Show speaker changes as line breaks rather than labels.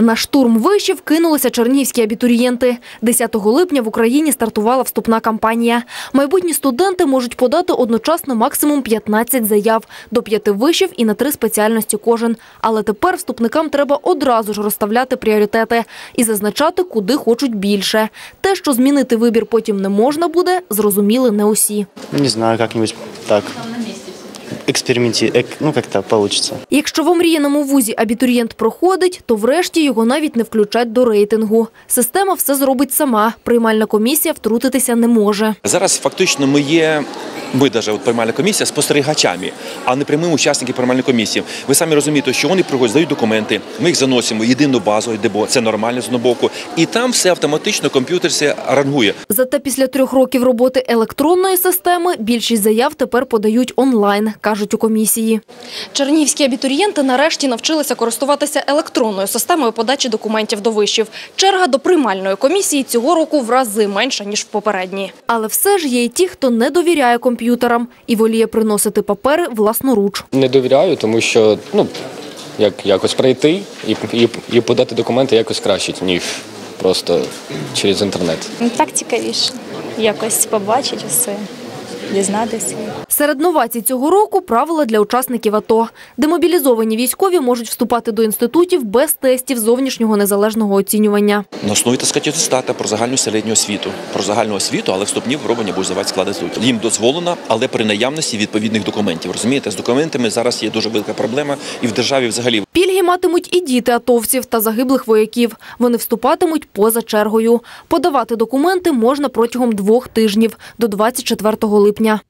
На штурм вишів кинулися чернігівські абітурієнти. 10 липня в Україні стартувала вступна кампанія. Майбутні студенти можуть подати одночасно максимум 15 заяв, до 5 вишів і на 3 спеціальності кожен. Але тепер вступникам треба одразу ж розставляти пріоритети і зазначати, куди хочуть більше. Те, що змінити вибір потім не можна буде, зрозуміли не усі.
Не знаю, как-нибудь так. Эксперименти... эк- Ну, як то вийде.
Якщо в омріяному вузі абітурієнт проходить, то врешті його навіть не включать до рейтингу. Система все зробить сама. Приймальна комісія втрутитися не може.
Зараз фактично ми є. Ми даже от приймальна комісія спостерігачами, а не прямими учасниками приймальної комісії. Ви самі розумієте, що вони приходять, здають документи. Ми їх заносимо в єдину базу, ДБО, це нормально з одного боку, і там все автоматично комп'ютер все рангує.
Зате після трьох років роботи електронної системи більшість заяв тепер подають онлайн, кажуть у комісії. Чернігівські абітурієнти нарешті навчилися користуватися електронною системою подачі документів до вишів. Черга до приймальної комісії цього року в рази менша, ніж в попередні. Але все ж є і ті, хто не довіряє комп'ютерам і воліє приносити папери власноруч.
Не довіряю, тому що ну як якось прийти і, і, і подати документи якось краще, ніж просто через інтернет.
Ну, Так цікавіше. Якось побачити все, дізнатися.
Серед новацій цього року правила для учасників АТО. Демобілізовані військові можуть вступати до інститутів без тестів зовнішнього незалежного оцінювання.
На основі так сказати, про загальну середню освіту. Про загальну освіту, але вступні випробування будуть здавати склади тут. Їм дозволено, але при наявності відповідних документів. Розумієте, з документами зараз є дуже велика проблема і в державі взагалі.
Пільги матимуть і діти атовців та загиблих вояків. Вони вступатимуть поза чергою. Подавати документи можна протягом двох тижнів до 24 липня.